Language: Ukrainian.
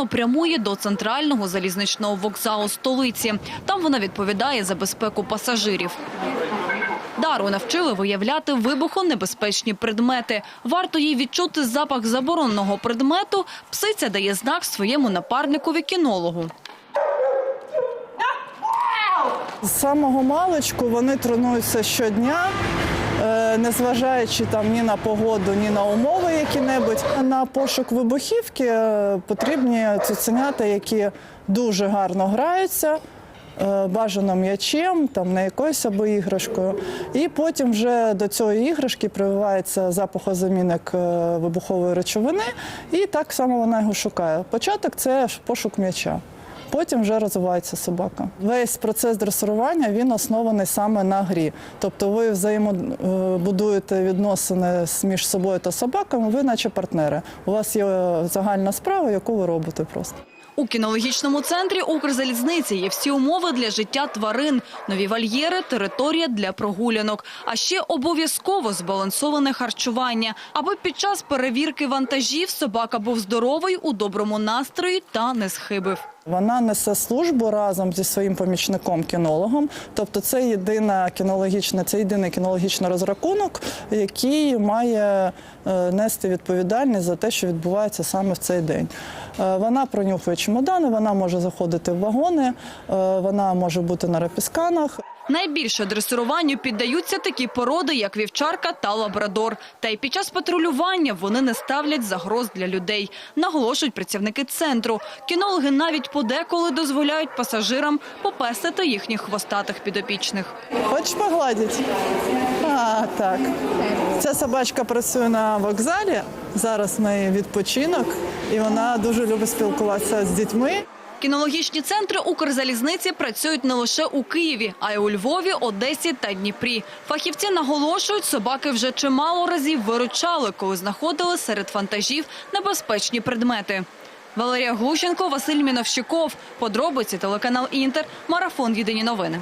щоденно прямує до центрального залізничного вокзалу столиці. Там вона відповідає за безпеку пасажирів. Дару навчили виявляти вибухонебезпечні предмети. Варто їй відчути запах забороненого предмету, псиця дає знак своєму напарникові кінологу. З самого маличку вони тренуються щодня, незважаючи там ні на погоду, ні на умови які-небудь. На пошук вибухівки е, потрібні цуценята, які дуже гарно граються. е, Бажано м'ячем, там не якоюсь або іграшкою. І потім вже до цієї іграшки прививається запахозамінник е, вибухової речовини, і так само вона його шукає. Початок це пошук м'яча. Потім вже розвивається собака. Весь процес дресирування він оснований саме на грі. Тобто ви взаємобудуєте відносини між собою та собаками, ви наче партнери. У вас є е, загальна справа, яку ви робите просто. У кінологічному центрі Укрзалізниці є всі умови для життя тварин, нові вольєри, територія для прогулянок, а ще обов'язково збалансоване харчування, аби під час перевірки вантажів собака був здоровий, у доброму настрої та не схибив. Вона несе службу разом зі своїм помічником кінологом. Тобто, це єдина кінологічна, це єдиний кінологічний розрахунок, який має е, нести відповідальність за те, що відбувається саме в цей день. Е, Вона пронюхує чемодани, вона може заходити в вагони, е, вона може бути на рапісканах. Найбільше дресируванню піддаються такі породи, як вівчарка та лабрадор. Та й під час патрулювання вони не ставлять загроз для людей, наголошують працівники центру. Кінологи навіть подеколи дозволяють пасажирам попестити їхніх хвостатих підопічних. Хочеш погладити? А, так. Ця собачка працює на вокзалі. Зараз в неї відпочинок, і вона дуже любить спілкуватися з дітьми. Кінологічні центри Укрзалізниці працюють не лише у Києві, а й у Львові, Одесі та Дніпрі. Фахівці наголошують, собаки вже чимало разів виручали, коли знаходили серед фантажів небезпечні предмети. Валерія Глущенко, Василь Міновщиков. Подробиці телеканал Інтер. Марафон. Єдині новини.